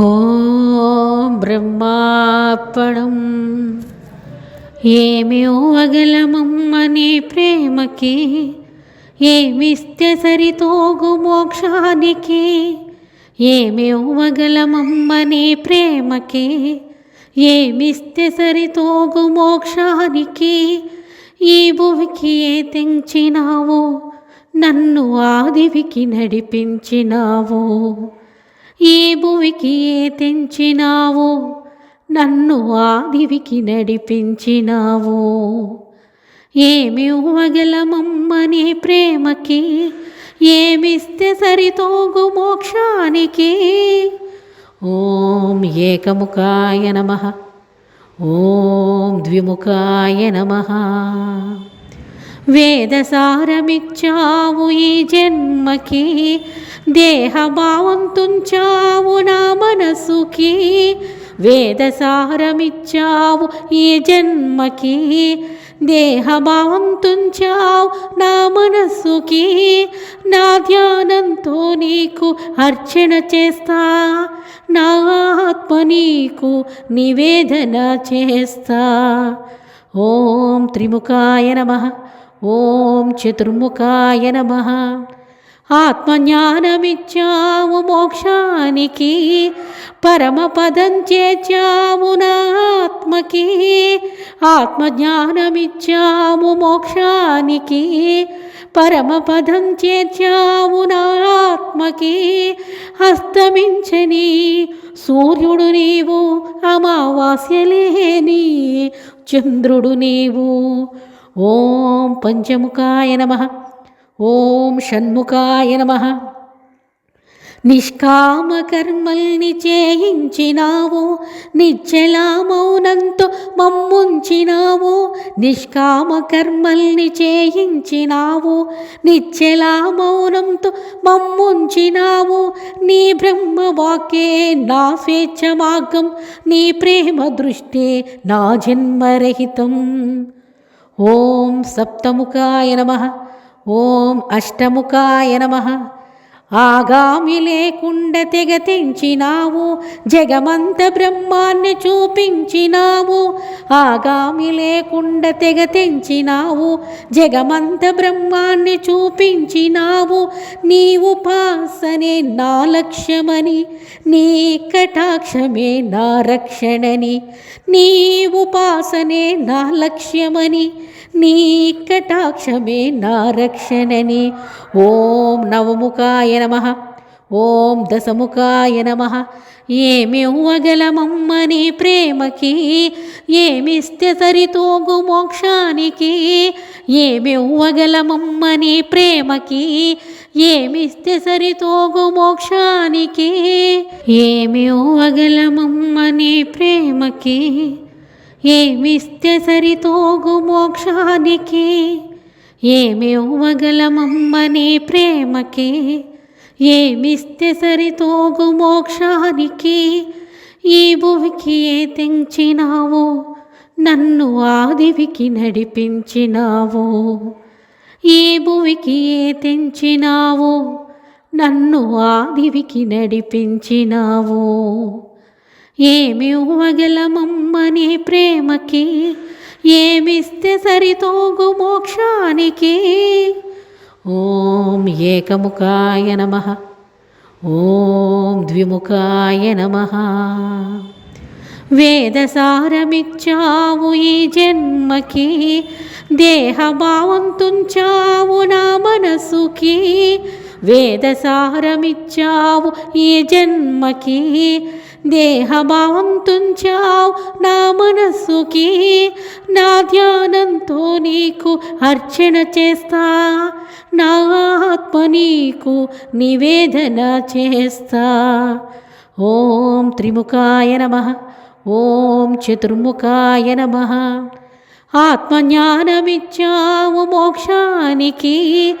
ఓం బ్రహ్మార్పణం. ఏమి అగలమమ్మనే ప్రేమకి? ఏమిస్తే సరితోగు మోక్షానికి? ఏమి అగలమమ్మని ప్రేమకి? ఏమిస్తే సరితోగు మోక్షానికి? ఈ భువికి ఏ తెంచినావో నన్ను ఆదివికి నడిపించినావో. ఈ భువికి ఏ తెంచినావు? నన్ను ఆదివికి నడిపించినావు. ఏమి ఇవ్వగలమమ్మని ప్రేమకి? ఏమిస్తే సరితోగు మోక్షానికి? ఓం ఏకముఖాయ నమ. ఓం ద్విముఖాయ నమ. వేదసారమిచ్చావు ఈ జన్మకి దేహభావం తుంచావు నా మనసుకి. వేదసారమిచ్చావు ఈ జన్మకి దేహభావం తుంచావు నా మనసుకి. నా ధ్యానంతో నీకు అర్చన చేస్తా నా ఆత్మ నీకు నివేదన చేస్తా. ఓం త్రిముఖాయ నమ. ఓం చతుర్ముఖాయ నమ. ఆత్మజ్ఞానమిచ్చావు మోక్షానికి పరమపదం చేర్చావు నా ఆత్మకి ఆత్మజ్ఞానమిచ్చావు మోక్షానికి పరమపదం చేర్చావు నా ఆత్మకి హస్తమించని సూర్యుడు నీవు అమావాస్యలేని చంద్రుడు నీవు. ఓం పంచముఖాయ నమ. ఓం షణ్ముఖాయ నమ. నిష్కామకర్మల్ని చేయించినావు నిశ్చలా మౌనంతో మమ్ముంచినావు నిష్కామకర్మల్ని చేయించినావు నిశ్చలా మౌనంతో మమ్ముంచినావు నీ బ్రహ్మవాక్యే నా స్వేచ్ఛ మార్గం నీ ప్రేమ దృష్టే నా జన్మరహితం. ఓం సప్తముఖాయ నమ ఓం అష్టముఖాయ నమ ఆగామి లేకుండా తెగ తెంచినావు జగమంత బ్రహ్మాన్ని చూపించినావు. ఆగామి లేకుండా తెగ తెంచినావు జగమంత బ్రహ్మాన్ని చూపించినావు. నీ ఉపాసనే నా లక్ష్యమని నీ కటాక్షమే నా రక్షణని. నీ ఉపాసనే నా లక్ష్యమని నీ కటాక్షమే నా రక్షణని. ఓం నవముఖాయ నమ. ఓం దశముఖాయ నమ. ఏమి అగలమమ్మని ప్రేమకి ఏమిస్తే సరితోగు మోక్షానికి ఏమి అగలమమ్మని ప్రేమకి ఏమిస్తే సరితోగు మోక్షానికి ఏమి అగలమమ్మని ప్రేమకి ఏమిస్తే సరితోగు మోక్షానికి ఏమి ఇవ్వగలమమ్మని ప్రేమకి ఏమిస్తే సరితోగు మోక్షానికి? ఈ భువికి ఏ తెంచినావు. నన్ను ఆదివికి నడిపించినావు. ఈ భువికి ఏ తెంచినావు. నన్ను ఆదివికి నడిపించినావు. ఏమి ఇవ్వగలమమ్మని ప్రేమకి? ఏమిస్తే సరితోగు మోక్షానికి? ఓం ఏకముఖాయ నమ. ఓం ద్విముఖాయ నమ. వేదసారమిచ్చావు ఈ జన్మకి దేహభావం తుంచావు నా మనసుకి వేదసారమిచ్చావు ఈ జన్మకి దేహభావం తుంచావు నా మనసుకి నా ధ్యానంతో నీకు అర్చన చేస్తా. నా ఆత్మ నీకు నివేదన చేస్తా. ఓం త్రిముఖాయ నమ. ఓం చతుర్ముఖాయ నమ. ఆత్మజ్ఞానమిచ్చావు మోక్షానికి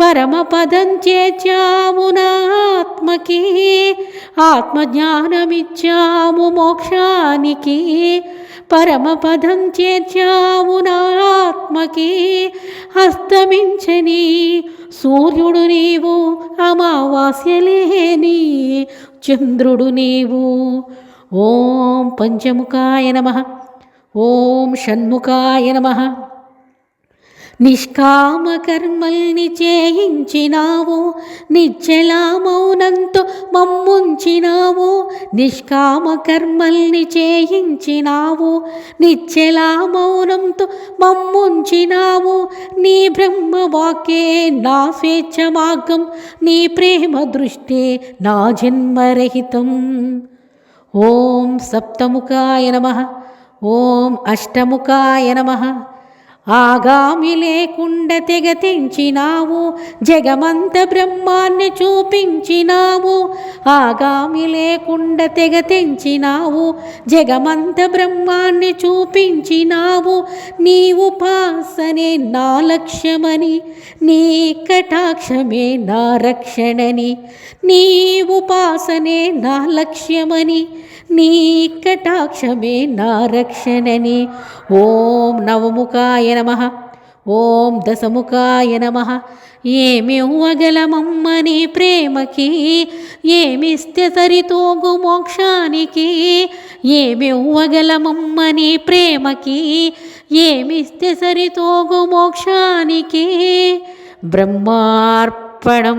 పరమపదం చేర్చావు నా ఆత్మకి ఆత్మజ్ఞానమిచ్చావు మోక్షానికి పరమపదం చేర్చావు నా ఆత్మకి అస్తమించని సూర్యుడు నీవు అమావాస్యలేని చంద్రుడు నీవు. ఓం పంచముఖాయ నమ. ఓం షణ్ముఖాయ నమ. నిష్కామ కర్మల్ని చేయించినావు నిశ్చలా మౌనంతో మమ్ముంచినావు నిష్కామ కర్మల్ని చేయించినావు నిశ్చలా మౌనంతో మమ్ముంచినావు. నీ బ్రహ్మవాక్యే నా స్వేచ్ఛ మార్గం నీ ప్రేమ దృష్టే నా జన్మరహితం. ఓం సప్తముఖాయ నమ ఓం అష్టముఖాయ నమ. ఆగామి లేకుండా తెగ తెంచినావు జగమంత బ్రహ్మాన్ని చూపించినావు. ఆగామి లేకుండా తెగ తెంచినావు జగమంత బ్రహ్మాన్ని చూపించినావు. నీవు పాసనే నా లక్ష్యమని నీ కటాక్షమే నా రక్షణని. నీవు పాసనే నా లక్ష్యమని నీ కటాక్షమే నా రక్షణని. ఓం నవముఖాయ నమ. ఓం దశముఖాయ నమ. ఏమివ్వగలమమ్మని ప్రేమకి ఏమిస్తే సరితోగు మోక్షానికి ఏమివ్వగలమమ్మని ప్రేమకి ఏమిస్తే సరితోగు మోక్షానికి. బ్రహ్మార్పణం.